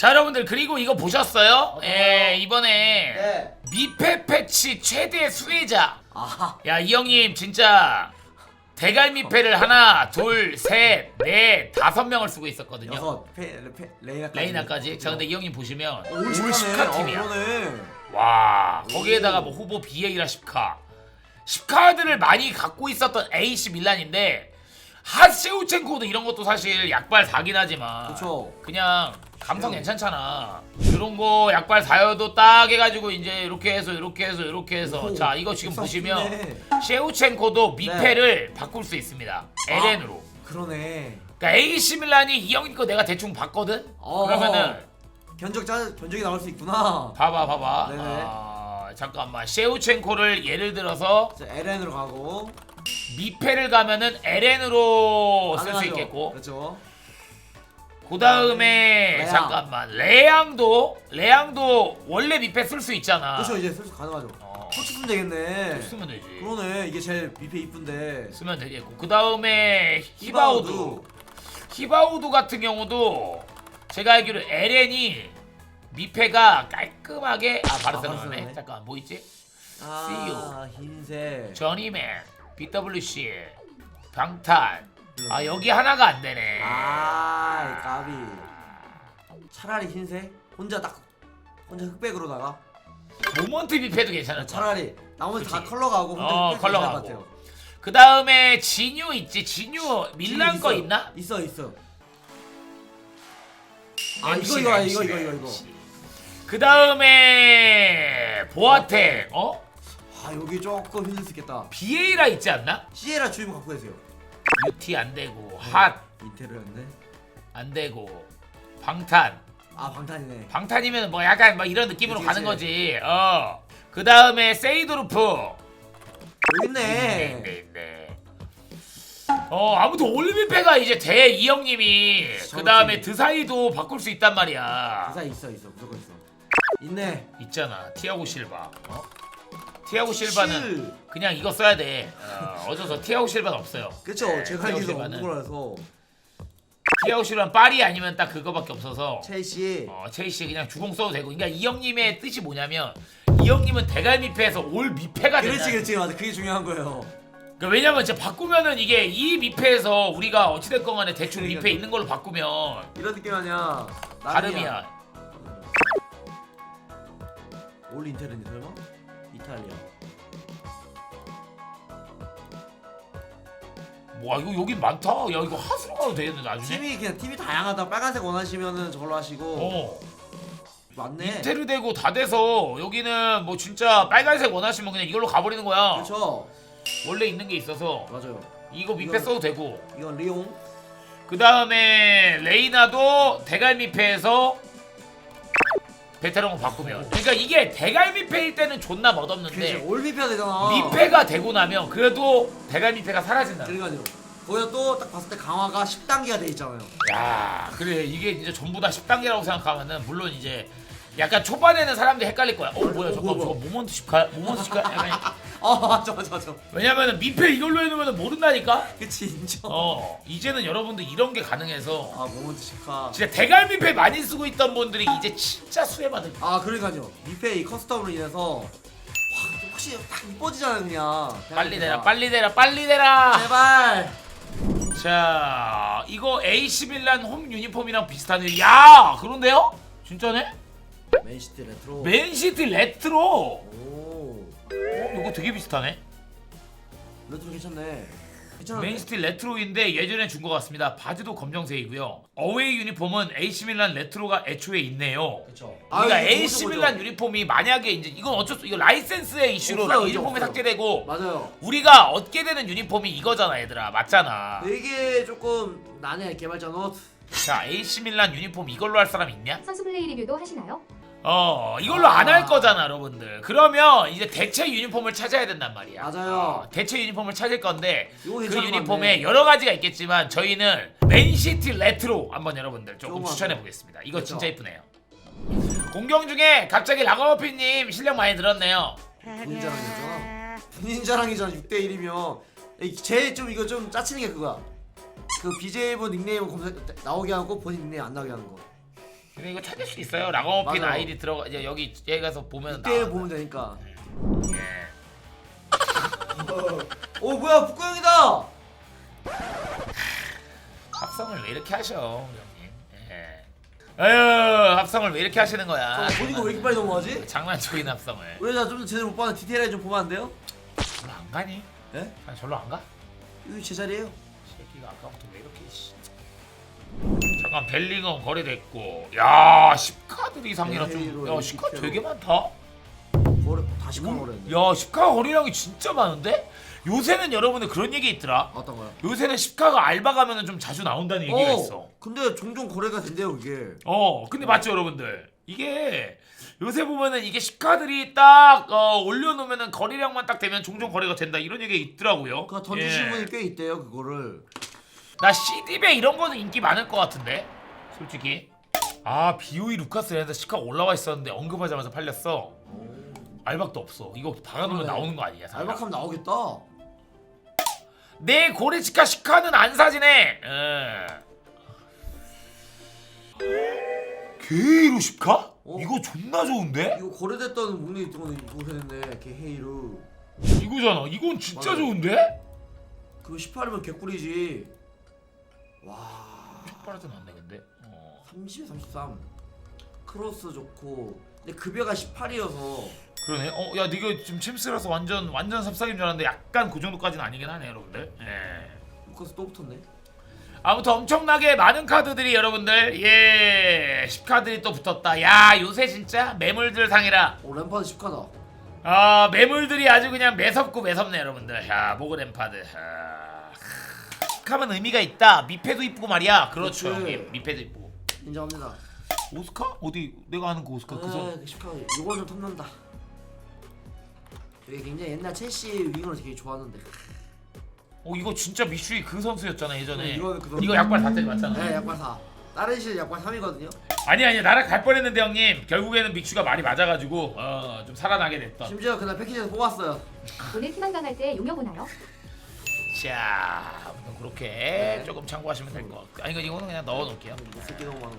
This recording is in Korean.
자 여러분들 그리고 이거 보셨어요? 예 이번에 네. 미패 패치 최대 수혜자 아하. 야 이 형님 진짜 대갈 미패를 하나 둘셋넷 다섯 명을 쓰고 있었거든요 여섯. 페, 페, 레이나까지. 레이나까지 자 근데 이 형님 보시면 올올 10카 10카 팀이야 그러네. 와 거기에다가 뭐 후보 BA라 10카 10카들을 많이 갖고 있었던 AC 밀란인데 핫세우첸코도 이런 것도 사실 약발 4긴 하지만 그쵸. 그냥 감성. 괜찮잖아 이런 거 약발 4여도 딱 해가지고 이제 이렇게 해서 이렇게 해서 이렇게 해서 오, 자 이거 지금 싹 보시면. 셰우첸코도 미패를 바꿀 수 있습니다 LN으로 그러네. 그러니까 AC 밀란이 이 형님 거 내가 대충 봤거든 어. 그러면은 견적 짜 견적이 나올 수 있구나. 봐봐 봐봐 네네. 아, 잠깐만 셰우첸코를 예를 들어서 자, LN으로 가고. 미패를 가면은 LN으로 쓸 수 가능하죠. 있겠고 그렇죠. 그 다음에 레앙. 잠깐만 레앙도 레앙도 원래 미패 쓸 수 있잖아 그렇죠. 이제 슬슬 가능하죠. 어, 터치 쓰면 되겠네. 쓰면 되지 그러네. 이게 제일 밑에 이쁜데. 쓰면 되겠고 그 다음에 히바우두 히바우두 같은 경우도 제가 알기로 LN이 미패가 깔끔하게 아 바르셀로나네 바르셀로나네. 잠깐 뭐 있지? 아, 흰색. 저니맨 BWC 방탄 아 여기 하나가 안 되네 아, 까비. 차라리 흰색. 혼자 딱 혼자 흑백으로다가 모먼트 미패도 괜찮았죠 차라리 나머지 다 그치. 컬러 가고 혼자 어, 흑백 컬러 가고. 것 같아요. 그 다음에 진유 있지 진유 밀란 있어. 거 있나? 있어 있어. 아 이거 MC, 이거 MC, 이거 이거 이거 이거. 그 다음에 보아텍 어? 아 여기 조금 힘들 수 있겠다. BA라 있지 않나? 시에라 주임 갖고 계세요. UT 안 되고 핫안 인테리어였네. 되고 방탄 아 방탄이네. 방탄이면 뭐 약간 뭐 이런 느낌으로 그치, 가는. 거지 어. 그 다음에 여기 네, 있네. 네, 네. 어 아무튼 올림픽배가 이제 대 이형님이 그 다음에. 드사이도 바꿀 수 있단 말이야 대사 있어 있어 무조건 있어. 있네. 있잖아 티아고 실바 어? 티아고 실바는 실. 그냥 이거 써야 돼 어, 어쩌서 티아고 실바는 없어요 그쵸. 네, 제가 티아고 알기로 실바는 없는 거라서 티아고 실바는 파리 아니면 딱 그거밖에 없어서 첼시. 어, 체이씨 그냥 주공 써도 되고 그러니까 이 형님의 뜻이 뭐냐면 이 형님은 대갈 미패에서 올 미패가 된다 그렇지 그렇지 맞아. 그게 중요한 거예요. 그러니까 왜냐면 진짜 바꾸면은 이게 이 미패에서 우리가 어찌됐건 간에 대충 그러니까. 미패 있는 걸로 바꾸면 이런 느낌 아니야. 다름이야 올 인테리어니 설마? 이탈리아. 와 이거 여기 많다 야 이거 핫으로 가도 되겠네 나중에 팀이 그냥 팀이 다양하다. 빨간색 원하시면은 저걸로 하시고. 어 맞네. 인테르 되고 다 돼서 여기는 뭐 진짜 빨간색 원하시면 그냥 이걸로 가버리는 거야 그렇죠. 원래 있는 게 있어서 맞아요. 이거 미패 이건- 써도 되고 이건 리옹. 그 다음에 레이나도 대갈 미패에서 베테랑으로 바꾸면 그러니까 이게 대갈 미패일 때는 존나 그렇지. 멋없는데 올 미패 되잖아. 미패가 되고 나면 그래도 대갈 미패가 사라진다 그러니까요. 거기다 또 딱 봤을 때 강화가 10단계가 돼 있잖아요. 야 그래 이게 이제 전부 다 10단계라고 생각하면은 물론 이제 약간 초반에는 사람들이 헷갈릴 거야 어 뭐야 어, 잠깐 저거 모먼트 10카 모먼트 10카 약간 아 맞아 맞아 맞아. 왜냐면은 미패 이걸로 해놓으면 모른다니까 그치 인정. 어 이제는 여러분들 이런 게 가능해서 아 모먼트 시카. 진짜 대갈 미패 많이 쓰고 있던 분들이 이제 진짜 수혜받을 거야 아 그러니까요. 미패 이 커스텀으로 인해서 와 혹시 딱 이뻐지잖아요 그냥. 빨리 내라 빨리 내라 빨리 내라 제발. 자 이거 AC 밀란 홈 유니폼이랑 비슷하네요 야 그런데요? 진짜네? 맨시티 레트로. 맨시티 레트로 오. 어, 이거 되게 비슷하네 레트로 괜찮네. 괜찮아. 맨시티 레트로인데 예전에 준 것 같습니다 바지도 검정색이고요 어웨이 유니폼은 AC 밀란 레트로가 애초에 있네요 그쵸. 그러니까 아, 이거 AC 좋은 밀란 거죠. 유니폼이 만약에 이제 이건 어쩔 수 이거 라이센스의 이슈로 없어요, 유니폼이 없어요. 삭제되고 맞아요. 우리가 얻게 되는 유니폼이 이거잖아 얘들아 맞잖아 이게 조금 난해 개발자 노트. 자 AC 밀란 유니폼 이걸로 할 사람 있냐? 선수 플레이 리뷰도 하시나요? 어 이걸로 아. 안할 거잖아 여러분들 그러면 이제 대체 유니폼을 찾아야 된단 말이야 맞아요. 어, 대체 유니폼을 찾을 건데 이거 그 괜찮은 유니폼에 같네. 여러 가지가 있겠지만 저희는 맨시티 레트로 한번 여러분들 조금 추천해. 보겠습니다 이거 그렇죠. 진짜 이쁘네요 공경 중에 갑자기 라거머피님 실력 많이 늘었네요 본인 자랑이잖아. 본인 자랑이잖아. 6대 1이면 제일 좀 이거 좀 짜치는 게 그거야. 그 BJ 분 닉네임 검색 나오게 하고 본인 닉네임 안 나오게 하는 거. 근데 이거 찾을 수 있어요. 맞아요. 아이디 들어가 이제 여기 얘 가서 보면 6대1 나와요. 보면 되니까 예. 오 뭐야 북구 형이다 합성을 왜 이렇게 하셔, 형님? 예. 아유, 합성을 왜 이렇게 하시는 거야? 저 본이가 왜 이렇게 빨리 넘어가지? 장난적인 합성을. 왜나좀 제대로 못 봤는데 디테일하게 좀 보면 안 돼요? 절로 안 가니? 예? 아, 절로 안 가? 여기 제 자리에요 새끼가 아까부터 왜 이렇게 씨. 잠깐 벨링엄 거래됐고. 야 10카드 이상이라 헤이로, 좀야 10카 헤이로. 되게 많다. 거래 다시 간 거랬네. 야 10카 거래량이 진짜 많은데? 요새는 여러분들 그런 얘기 있더라. 어떤 거야? 요새는 10카가 알바 가면은 좀 자주 나온다는 얘기가 있어. 근데 종종 거래가 된대요 그게. 어 근데 맞죠 여러분들? 이게 요새 보면은 이게 10카들이 딱 어, 올려놓으면은 거래량만 딱 되면 종종 거래가 된다. 이런 얘기가 있더라고요. 그거 던지신 예. 분이 꽤 있대요 그거를 나 CD배 이런 거는 인기 많을 것 같은데 솔직히 아 BOE 루카스 레드 시카 올라와 있었는데 언급하자마자 팔렸어 알박도 없어 이거 박아놓으면 그러네. 나오는 거 아니야 사람. 알박하면 나오겠다 내 고래치카 시카는 안 사지네 게이로 시카? 어? 이거 존나 좋은데? 이거 거래됐던 문이 이거 됐네 개헤이루 이거잖아 이건 진짜 맞아요. 좋은데? 그거 18이면 개꿀이지 와. 빨아도 안돼 근데? 어. 30에 33 크로스 좋고 근데 급여가 18이어서. 그러네. 어야 이거 지금 챔스라서 완전 완전 삽삭인 줄 알았는데 약간 그 정도까지는 아니긴 하네 여러분들. 예. 루카스 또 붙었네. 아무튼 엄청나게 많은 카드들이 여러분들 예. 10카드들이 또 붙었다. 야 요새 진짜 매물들 상이라. 오 램파드 10카다. 아 매물들이 아주 그냥 매섭고 매섭네 여러분들. 야 모그 램파드. 아, 하면 의미가 있다. 미패도 이쁘고 말이야. 그렇죠 그렇지. 형님. 미패도 이쁘고. 인정합니다. 오스카? 어디 내가 아는 그 오스카 그 선? 그 10카드 요건 좀 탐난다. 되게 굉장히 옛날 첼시 윙어를 되게 좋아하는데. 어 이거 진짜 미슈이 그 선수였잖아 예전에. 네, 이거는 그 선수. 이거 약발 다 때리 맞잖아. 네 약관 4 다른 실 약관 3이거든요. 아니 아니 나랑 갈 뻔했는데 형님. 결국에는 믹슈가 말이 맞아가지고 어, 좀 살아나게 됐던. 심지어 그날 패키지에서 뽑았어요. 오늘 희망 강 할 때 용역 오나요? 자 아무튼 그렇게 네. 조금 참고하시면 될 것 같고 아니 이거 이거는 그냥 넣어 놓을게요. 이 새끼 너무 많아